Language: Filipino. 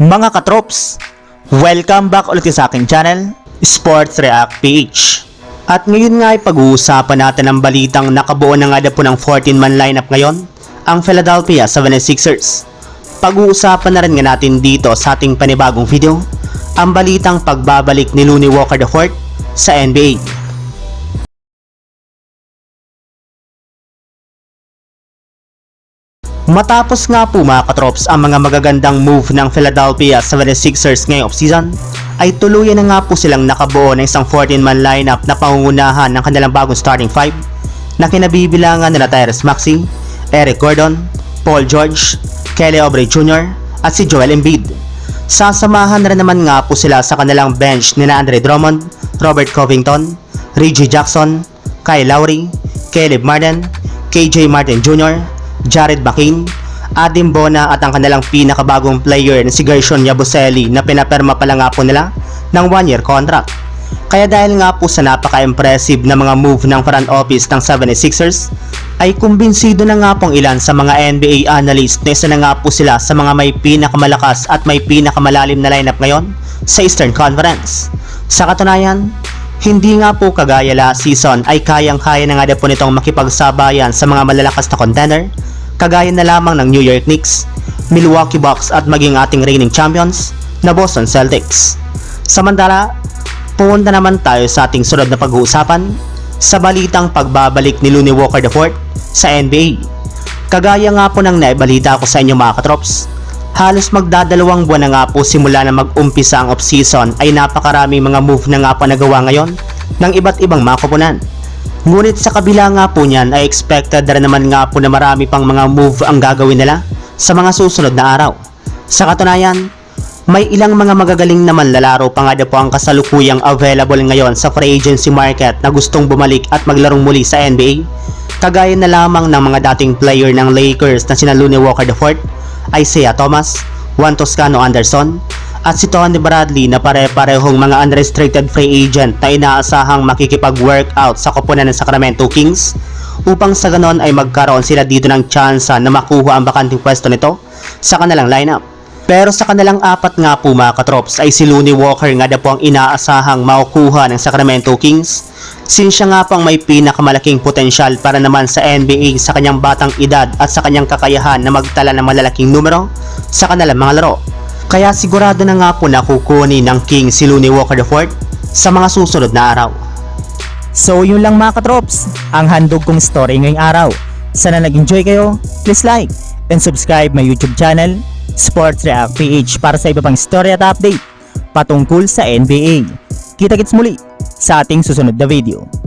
Mga katrops, welcome back ulit sa aking channel, Sports React PH. At ngayon nga ay pag-uusapan natin ang balitang nakabuo na nga na po ng 14-man lineup ngayon, ang Philadelphia 76ers. Pag-uusapan na rin nga natin dito sa ating panibagong video, ang balitang pagbabalik ni Looney Walker IV sa NBA. Matapos nga po mga katrops ang mga magagandang move ng Philadelphia 76ers ngayong offseason, ay tuluyan na nga po silang nakabuo ng isang 14-man lineup na pangungunahan ng kanilang bagong starting five na kinabibilangan nila Tyrese Maxey, Eric Gordon, Paul George, Kelly Oubre Jr. at si Joel Embiid. Sasamahan na rin naman nga po sila sa kanilang bench ni Andre Drummond, Robert Covington, Reggie Jackson, Kyle Lowry, Caleb Martin, KJ Martin Jr., Jared McCain, Adim Bona at ang kanilang pinakabagong player na si Gershon Yabusele na pinaperma pala nga po nila ng one-year contract. Kaya dahil nga po sa napaka-impressive na mga move ng front office ng 76ers, ay kumbinsido na nga pong ilan sa mga NBA analyst na isa na nga po sila sa mga may pinakamalakas at may pinakamalalim na lineup ngayon sa Eastern Conference. Sa katunayan, hindi nga po kagaya last season ay kayang-kaya na nga po nitong makipagsabayan sa mga malalakas na contender kagaya na lamang ng New York Knicks, Milwaukee Bucks at maging ating reigning champions na Boston Celtics. Samantala, pumunta naman tayo sa ating sunod na pag-uusapan sa balitang pagbabalik ni Looney Walker IV sa NBA. Kagaya nga po ng naibalita ko sa inyo mga katrops, halos magdadalawang buwan na nga po simula na mag-umpisa ang off-season ay napakaraming mga move na nga po nagawa ngayon ng iba't ibang mga koponan. Ngunit sa kabila nga po niyan ay expected na naman nga po na marami pang mga move ang gagawin nila sa mga susunod na araw. Sa katunayan, may ilang mga magagaling naman lalaro pa nga po ang kasalukuyang available ngayon sa free agency market na gustong bumalik at maglarong muli sa NBA. Kagaya na lamang ng mga dating player ng Lakers na sina Looney Walker IV, Isaiah Thomas, Juan Toscano Anderson, at si Tony Bradley na pare-parehong mga unrestricted free agent na inaasahang makikipag-workout sa koponan ng Sacramento Kings upang sa ganon ay magkaroon sila dito ng tsansa na makuha ang bakanting pwesto nito sa kanilang lineup. Pero sa kanilang apat nga po mga katrops ay si Looney Walker nga na po ang inaasahang makukuha ng Sacramento Kings since siya nga pang may pinakamalaking potensyal para naman sa NBA sa kanyang batang edad at sa kanyang kakayahan na magtala ng malalaking numero sa kanilang mga laro. Kaya sigurado na nga po na kukunin ng King si Looney Walker IV sa mga susunod na araw. So yun lang mga katrops, ang handog kong story ngayong araw. Sana nag-enjoy kayo, please like and subscribe my YouTube channel, Sports React PH para sa iba pang story at update patungkol sa NBA. Kita-kits muli sa ating susunod na video.